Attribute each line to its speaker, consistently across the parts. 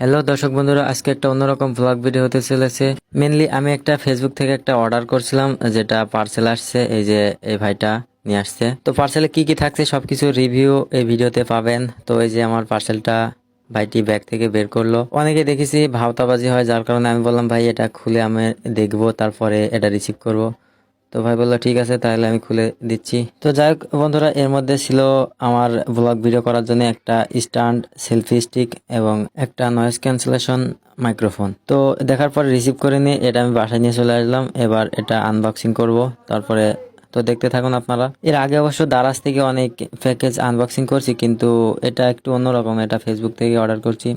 Speaker 1: Hello দর্শক বন্ধুরা, আজকে একটা অন্যরকম ব্লগ ভিডিও হতে চলেছে। মেনলি আমি একটা ফেসবুক থেকে একটা অর্ডার করছিলাম, যেটা পার্সেল আসছে, এই যে এই ভাইটা নিয়ে আসছে। তো পার্সেলে কি কি থাকছে সবকিছু রিভিউ এই ভিডিওতে পাবেন। তো এই যে আমার পার্সেলটা ভাইটি ব্যাগ থেকে বের করল। অনেকে দেখেছি ভাওতাবাজি হয়, যার কারণে আমি বললাম, ভাই, এটা খুলে আমি দেখব, তারপরে এটা রিসিভ করব। তো ভাই বলল, ঠিক আছে, তাহলে আমি খুলে দিচ্ছি। তো যাই হোক, বন্ধুরা, এর মধ্যে ছিল আমার ব্লগ ভিডিও করার জন্য একটা স্ট্যান্ড সেলফি স্টিক এবং একটা নয়েজ ক্যান্সেলেশন মাইক্রোফোন তো দেখার পরে রিসিভ করে নিয়ে এটা আমি বাসায় নিয়ে চলে আসলাম। এবার এটা আনবক্সিং করব। তারপরে তো দেখতে থাকুন আপনারা। এর আগে অবশ্য দারাজ থেকে অনেক প্যাকেজ আনবক্সিং করছি, কিন্তু এটা একটু অন্যরকম। এটা ফেসবুক থেকে অর্ডার করছি।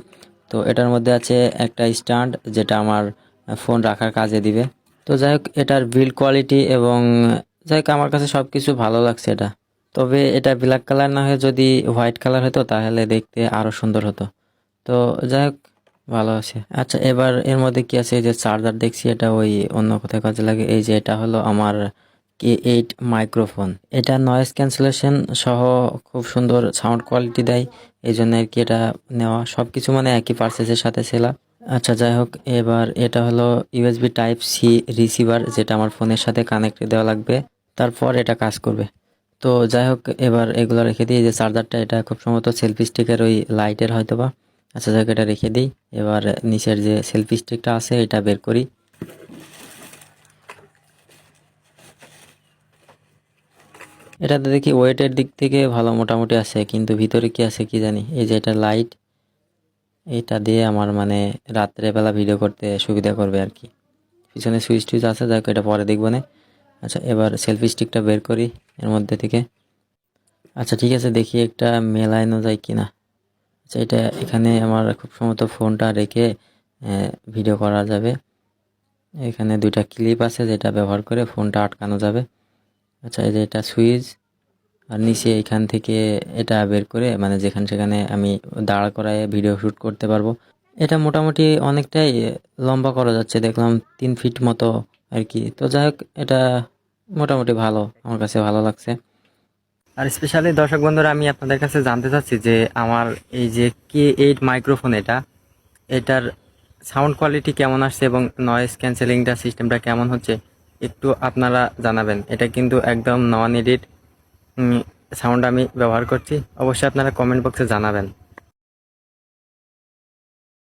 Speaker 1: তো এটার মধ্যে আছে একটা স্ট্যান্ড যেটা আমার ফোন রাখার কাজে দিবে। তো যাই হোক, এটার বিল্ড কোয়ালিটি এবং যাই হোক, আমার কাছে সব কিছু ভালো লাগছে এটা। তবে এটা ব্ল্যাক কালার না হয়ে যদি হোয়াইট কালার হতো, তাহলে দেখতে আরও সুন্দর হতো। তো যাই হোক, ভালো আছে। আচ্ছা এবার এর মধ্যে কি আছে? এই যে চার্জার দেখছি, এটা ওই অন্য কোথায় কাজে লাগে। এই যে এটা হলো আমার কে এইট মাইক্রোফোন এটা নয়েজ ক্যান্সেলেশন সহ খুব সুন্দর সাউন্ড কোয়ালিটি দেয়। এই জন্য আর কি এটা নেওয়া। সব কিছু মানে একই পার্সেসের সাথে ছিল। আচ্ছা যাই হোক এবার এটা হলো ইউএসবি টাইপ সি রিসিভার যেটা আমার ফোনের সাথে কানেক্ট দেওয়া লাগবে। তারপর এটা কাজ করবে। তো যাই হোক এবার এগুলো রেখে দিই। যে চার্জারটা এটা খুব সম্ভবত সেলফি স্টিকের ওই লাইটের হয়তো বা আচ্ছা যাই হোক এটা রেখে দিই। এবার নিচের যে সেলফি স্টিকটা আছে, এটা বের করি। এটাতে দেখি ওয়েটের দিক থেকে ভালো মোটামুটি আছে, কিন্তু ভিতরে কি আছে কি জানি। এই যে এটা লাইট এটা দিয়ে আমার মানে রাত্রেবেলা ভিডিও করতে সুবিধা করবে আর কি। পিছনে সুইচ টুইচ আছে, যাক এটা পরে দেখব না। আচ্ছা এবার সেলফি স্টিকটা বের করি এর মধ্যে থেকে। আচ্ছা ঠিক আছে, দেখি একটা মেলানো যায় কিনা। আচ্ছা এটা এখানে আমার খুব সম্ভবত ফোনটা রেখে ভিডিও করা যাবে। এখানে দুইটা ক্লিপ আছে যেটা ব্যবহার করে ফোনটা আটকানো যাবে। আচ্ছা এই যে এটা সুইচ আর নিচে এখান থেকে এটা বের করে মানে যেখানে সেখানে আমি দাঁড়া করায় ভিডিও শ্যুট করতে পারব। এটা মোটামুটি অনেকটাই লম্বা করা যাচ্ছে, দেখলাম তিন ফিট মতো আর কি। তো যাই হোক, এটা মোটামুটি ভালো, আমার কাছে ভালো লাগছে। আর স্পেশালি দর্শক বন্ধুরা, আমি আপনাদের কাছে জানতে চাচ্ছি যে আমার এই যে কে এইট মাইক্রোফোন এটা, এটার সাউন্ড কোয়ালিটি কেমন আসছে এবং নয়েজ ক্যান্সেলিংটা সিস্টেমটা কেমন হচ্ছে, একটু আপনারা জানাবেন। এটা কিন্তু একদম নন এডিট সাউন্ড আমি ব্যবহার করছি অবশ্যই আপনারা কমেন্ট বক্সে জানাবেন।